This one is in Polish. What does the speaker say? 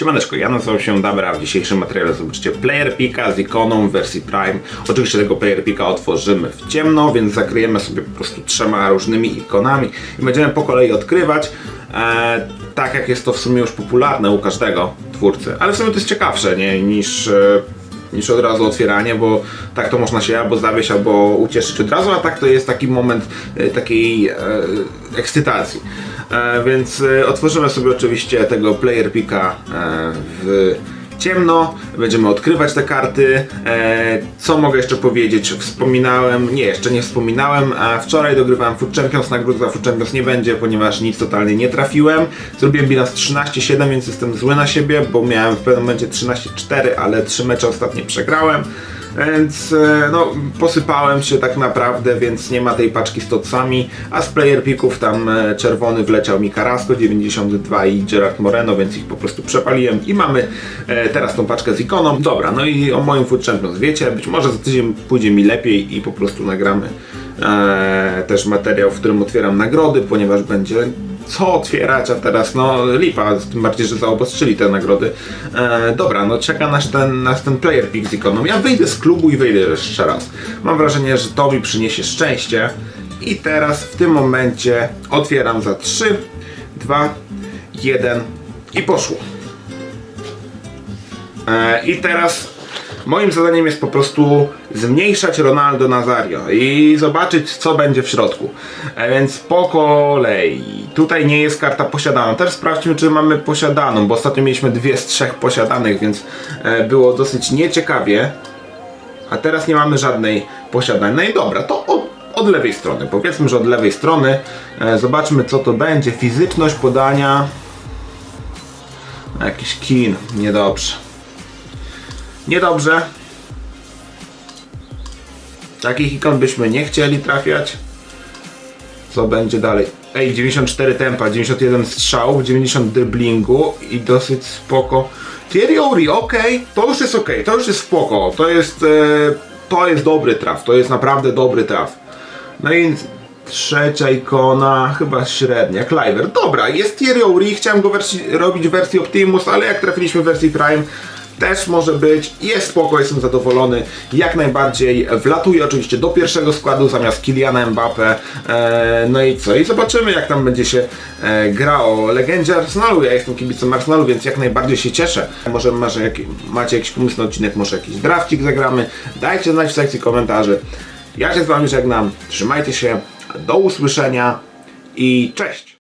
Siemaneczko, ja nazywam się Dabra, w dzisiejszym materiale zobaczycie Player Pika z ikoną w wersji Prime. Oczywiście tego Player Pika otworzymy w ciemno, więc zakryjemy sobie po prostu trzema różnymi ikonami i będziemy po kolei odkrywać, e, tak jak jest to w sumie już popularne u każdego twórcy. Ale w sumie to jest ciekawsze nie, niż... E, niż od razu otwieranie, bo tak to można się albo zawieść, albo ucieszyć od razu, a tak to jest taki moment e, takiej e, ekscytacji. E, więc otworzymy sobie oczywiście tego player pika w ciemno, będziemy odkrywać te karty. E, co mogę jeszcze powiedzieć? Wspominałem, nie, jeszcze nie wspominałem, a wczoraj dogrywałem Food Champions, nagród za Food Champions nie będzie, ponieważ nic totalnie nie trafiłem. Zrobiłem bilans 13-7, więc jestem zły na siebie, bo miałem w pewnym momencie 13-4, ale trzy mecze ostatnie przegrałem. Więc e, no, posypałem się tak naprawdę, więc nie ma tej paczki z tocami, a z player picków tam e, czerwony wleciał mi Carrasco 92 i Gerard Moreno, więc ich po prostu przepaliłem i mamy e, teraz tą paczkę z ikoną. Dobra, no i o moim Food Champions wiecie, być może za tydzień pójdzie mi lepiej i po prostu nagramy też materiał, w którym otwieram nagrody, ponieważ będzie co otwierać, a teraz no lipa, tym bardziej, że zaobostrzyli te nagrody. E, dobra, no czeka nas ten, nas ten player pick z. Ja wyjdę z klubu i wyjdę jeszcze raz. Mam wrażenie, że to mi przyniesie szczęście. I teraz w tym momencie otwieram za 3, 2, 1 i poszło. E, I teraz moim zadaniem jest po prostu zmniejszać Ronaldo Nazario i zobaczyć co będzie w środku. E, więc po kolei. Tutaj nie jest karta posiadana. Teraz sprawdźmy czy mamy posiadaną, bo ostatnio mieliśmy dwie z trzech posiadanych, więc e, było dosyć nieciekawie. A teraz nie mamy żadnej posiadanej. No i dobra, to od, od lewej strony. Powiedzmy, że od lewej strony. E, zobaczmy co to będzie. Fizyczność podania. Jakiś kin. Niedobrze. Niedobrze. Takich ikon byśmy nie chcieli trafiać. Co będzie dalej? Ej, 94 tempa, 91 strzałów, 90 driblingu i dosyć spoko. Thierry Ori, okej, to już jest okej, to już jest spoko. To jest, e, to jest dobry traf, to jest naprawdę dobry traf. No i trzecia ikona, chyba średnia, Cliver. Dobra, jest Thierry Ori, chciałem go robić w wersji Optimus, ale jak trafiliśmy w wersji Prime, też może być, jest spoko, jestem zadowolony, jak najbardziej. Wlatuje oczywiście do pierwszego składu zamiast Kiliana Mbappe, no i co, i zobaczymy jak tam będzie się e, grało. Legendzie Arsenalu, ja jestem kibicem Arsenalu, więc jak najbardziej się cieszę, może jak, macie jakiś pomysł na odcinek, może jakiś drafcik zagramy, dajcie znać w sekcji komentarzy, ja się z wami żegnam, trzymajcie się, do usłyszenia. I cześć!